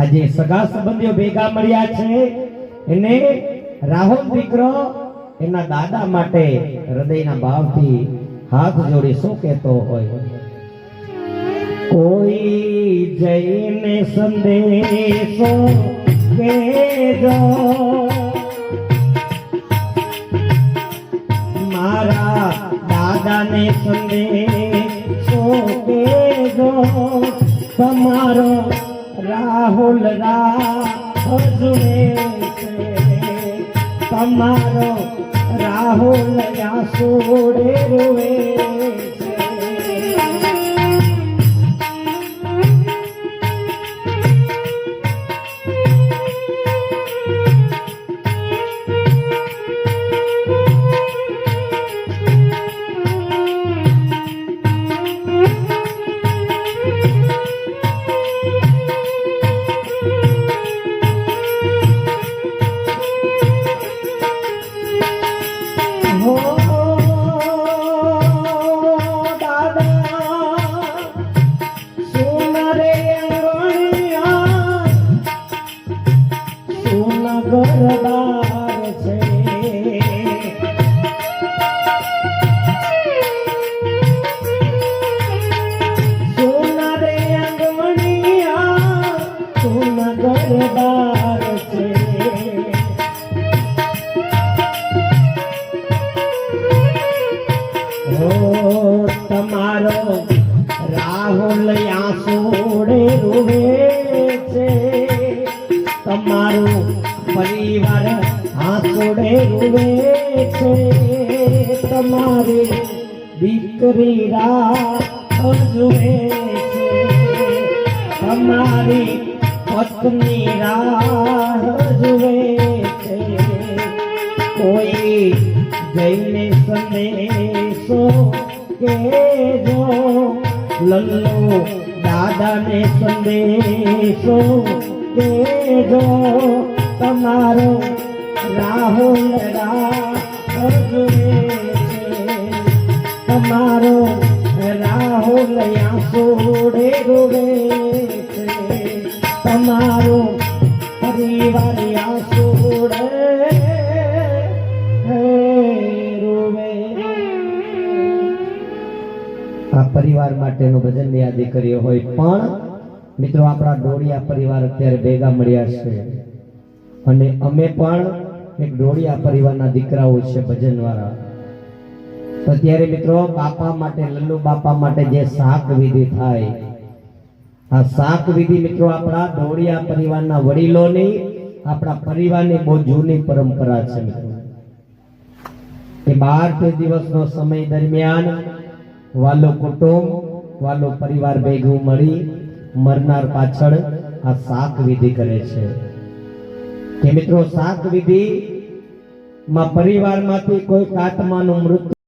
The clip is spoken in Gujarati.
આજે સગા સંબંધીઓ ભેગા મળ્યા છે. એને રાહુલ દીકરો એના દાદા માટે હૃદયના ભાવથી હાથ જોડી શું કહેતો હોય? કોઈ જઈને સંદેશો કેજો મારા દાદાને સંદેશો કેજો તમારો રાહુલ રાજુએ છે તમારો રાહુલ યાસુડે રૂએ છે રાહુલ આસોડે રોવે છે તમારું પરિવાર આસોડે રોવે છે તમારી દીકરી રાહ જુએ છે તમારી પત્ની રાહ જુએ છે કોઈ જઈને સંદેશો કેજો, લલ્લો દાદાને સંદેશો કેજો, તમારો રાહુલ રાજુએ છે, તમારો રાહુલ યાસોડે રોવે છે, તમારો પરિવાર યાસોડે આ પરિવાર માટેનું ભજન યાદી કર્યો હોય. પણ મિત્રો, આપણા ડોળિયા પરિવાર અત્યારે ભેગા મળ્યા છે. અને અમે પણ એક ડોળિયા પરિવારના દીકરાઓ છે ભજન વાળા તો અત્યારે મિત્રો, બાપા માટે, લલ્લુ બાપા માટે જે શાક વિધિ થાય, આ શાક વિધિ મિત્રો આપણા ડોળિયા પરિવારના વડીલોની, આપણા પરિવારની બહુ જૂની પરંપરા છે મિત્રો. એ બાર દિવસનો સમય દરમિયાન વાલો કુટુંબ, વાલો પરિવાર ભેગું મળી મરનાર પાછળ આ શાક વિધિ કરે છે. કે મિત્રો, શાક વિધિ માં પરિવારમાંથી કોઈ આત્માનું મૃત્યુ